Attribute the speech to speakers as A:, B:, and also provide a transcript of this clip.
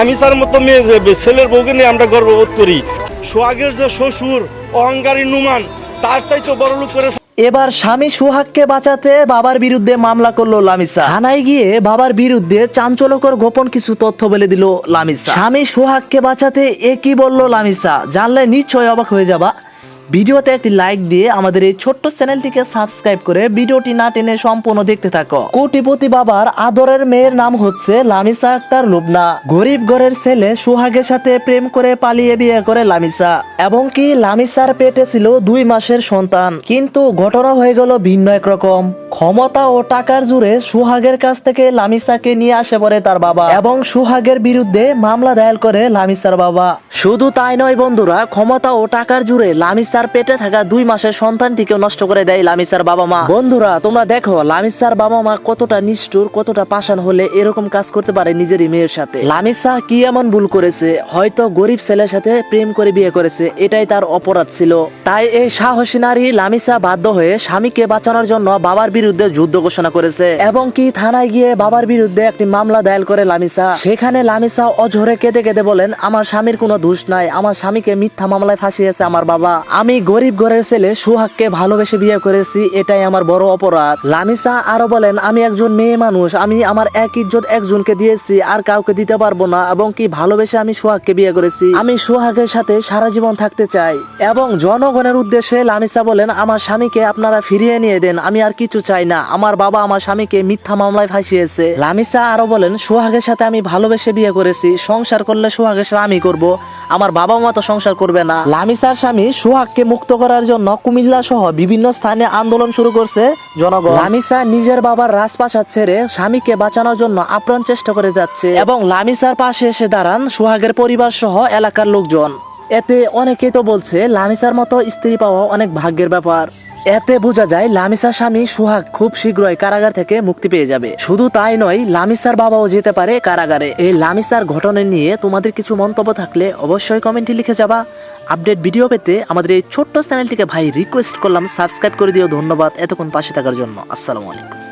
A: আমি তার মতো মেয়ে ছেলের বউকে নিয়ে আমরা গর্ববোধ করি। সোহাগের যে শ্বশুর, অহংকারী নুমান, তার চাইতে বড় লোক করে
B: এবার স্বামী সুহাগকে বাঁচাতে বাবার বিরুদ্ধে মামলা করল লামিসা। থানায় গিয়ে বাবার বিরুদ্ধে চাঞ্চলকর গোপন কিছু তথ্য বলে দিল লামিসা। স্বামী সোহাগকে বাঁচাতে এ কি বলল লামিসা? জানলে নিশ্চয় অবাক হয়ে যাবা। ভিডিওতে একটি লাইক দিয়ে আমাদের এই ছোট্ট চ্যানেলটিকে সাবস্ক্রাইব করে ভিডিওটি না টেনে সম্পূর্ণ দেখতে থাকো। কোটিপতি বাবার আদরের মেয়ের নাম হচ্ছে লামিসা আক্তার লুবনা। গরিব ঘরের ছেলে সুহাগের সাথে প্রেম করে পালিয়ে বিয়ে করে লামিসা। এবং কি লামিসার পেটে ছিল দুই মাসের সন্তান। কিন্তু ঘটনা হয়ে গেল ভিন্ন একরকম ক্ষমতা ও টাকার জুড়ে সুহাগের কাছ থেকে লামিসাকে নিয়ে আসে পড়ে তার বাবা এবং সুহাগের বিরুদ্ধে মামলা দায়ের করে লামিসার বাবা। শুধু তাই নয় বন্ধুরা, ক্ষমতা ও টাকার জুড়ে লামিসার পেটে থাকা দুই মাসের সন্তানটিকে নষ্ট করে দেয় লামিসার বাবা মা বন্ধুরা, তোমরা দেখো, লামিসার বাবা মা কতটা নিষ্ঠুর, কতটা পাষাণ হলে এরকম কাজ করতে পারে নিজেরই মেয়ের সাথে। লামিসা কি এমন ভুল করেছে? হয়তো গরিব ছেলের সাথে প্রেম করে বিয়ে করেছে, এটাই তার অপরাধ ছিল। তাই এই সাহসী নারী লামিসা বাধ্য হয়ে স্বামীকে বাঁচানোর জন্য বাবার বিরুদ্ধে যুদ্ধ ঘোষণা করেছে। এবং কি থানায় গিয়ে বাবার বিরুদ্ধে একটি মামলা দায়ের করে লামিসা? সেখানে লামিসা অঝরে কেঁদে কেঁদে বলেন, আমার স্বামীর কোনো দোষ নাই, আমার স্বামীকে মিথ্যা মামলায় ফাঁসিয়েছে আমার বাবা। আমি গরিব ঘরের ছেলে সুহাগকে ভালোবেসে বিয়ে করেছি, এটাই আমার বড় অপরাধ। লামিসা আরও বলেন, আমি একজন মেয়ে মানুষ, আমি আমার এক ইজ্জত একজনকে দিয়েছি, আর কাউকে দিতে পারব না, এবং কি ভালোবেসে আমি সোহাগকে বিয়ে করেছি? আমি সোহাগের সাথে সারা জীবন থাকতে চাই, এবং জনগণের উদ্দেশ্যে লামিসা বলেন, আমার স্বামীকে আপনারা ফিরিয়ে নিয়ে দেন, আমি আর কিছু চাই না, আমার বাবা আমার স্বামীকে মিথ্যা মামলায় ফাঁসিয়েছে। লামিসা আরও বলেন, সোহাগের সাথে আমি ভালোবেসে বিয়ে করেছি, সংসার করলে সোহাগের সাথে আমি করব, আমার বাবা মা তো সংসার করবে না। লামিসার স্বামী সোহাগকে মুক্ত করার জন্য কুমিল্লা সহ বিভিন্ন স্থানে আন্দোলন শুরু করছে জনগণ। লামিসা নিজের বাবার রাজপ্রাসাদ ছেড়ে স্বামীকে বাঁচানোর জন্য আপ্রাণ চেষ্টা করে যাচ্ছে। এবং লামিসার পাশে এসে দাঁড়ান সোহাগের পরিবার সহ এলাকার লোকজন। এতে অনেকেই তো বলছে লামিসার মতো স্ত্রী পাওয়া অনেক ভাগ্যের ব্যাপার। এতে বোঝা যায় লামিসার স্বামী সুহাগ খুব শীঘ্রই কারাগার থেকে মুক্তি পেয়ে যাবে। শুধু তাই নয়, লামিসার বাবাও যেতে পারে কারাগারে। এই লামিসার ঘটনা নিয়ে তোমাদের কিছু মন্তব্য থাকলে অবশ্যই কমেন্টে লিখে যাবা। আপডেট ভিডিও পেতে আমাদের এই ছোট্ট চ্যানেলটিকে ভাই রিকোয়েস্ট করলাম সাবস্ক্রাইব করে দিও। ধন্যবাদ এতক্ষণ পাশে থাকার জন্য। আসসালামু আলাইকুম।